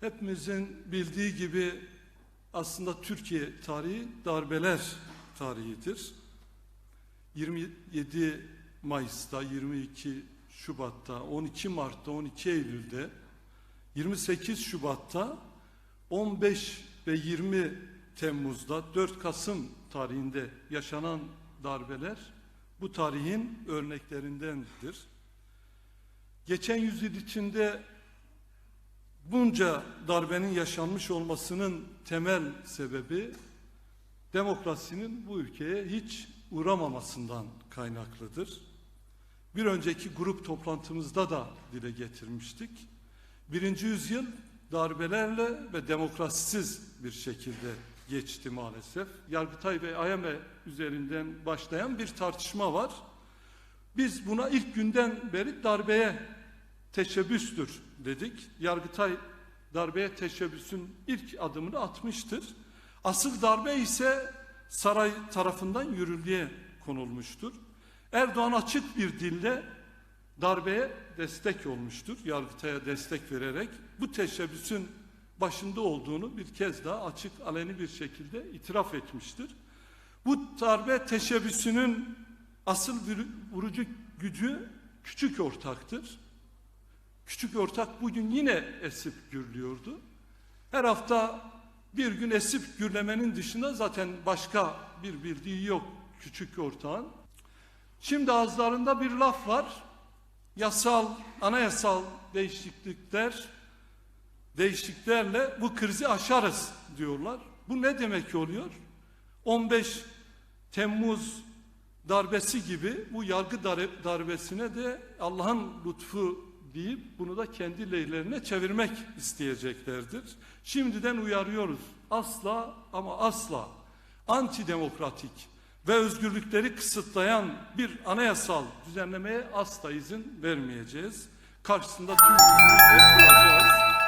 Hepimizin bildiği gibi aslında Türkiye tarihi darbeler tarihidir. 27 Mayıs'ta, 22 Şubat'ta, 12 Mart'ta, 12 Eylül'de, 28 Şubat'ta, 15 ve 20 Temmuz'da, 4 Kasım tarihinde yaşanan darbeler bu tarihin örneklerindendir. Geçen yüzyıl içinde bunca darbenin yaşanmış olmasının temel sebebi demokrasinin bu ülkeye hiç uğramamasından kaynaklıdır. Bir önceki grup toplantımızda da dile getirmiştik. Birinci yüzyıl darbelerle ve demokrasisiz bir şekilde geçti maalesef. Yargıtay ve AYME üzerinden başlayan bir tartışma var. Biz buna ilk günden beri darbeye teşebbüstür dedik. Yargıtay darbeye teşebbüsün ilk adımını atmıştır. Asıl darbe ise saray tarafından yürürlüğe konulmuştur. Erdoğan açık bir dille darbeye destek olmuştur. Yargıtay'a destek vererek bu teşebbüsün başında olduğunu bir kez daha açık aleni bir şekilde itiraf etmiştir. Bu darbe teşebbüsünün asıl vurucu gücü küçük ortaktır. Küçük ortak bugün yine esip gürlüyordu. Her hafta bir gün esip gürlemenin dışında zaten başka bir bildiği yok küçük ortağın. Şimdi ağızlarında bir laf var. Yasal, anayasal değişiklikler, değişikliklerle bu krizi aşarız diyorlar. Bu ne demek oluyor? 15 Temmuz darbesi gibi bu yargı darbesine de Allah'ın lütfu deyip bunu da kendi lehlerine çevirmek isteyeceklerdir. Şimdiden uyarıyoruz. Asla ama asla antidemokratik ve özgürlükleri kısıtlayan bir anayasal düzenlemeye asla izin vermeyeceğiz. Karşısında tüm duracağız.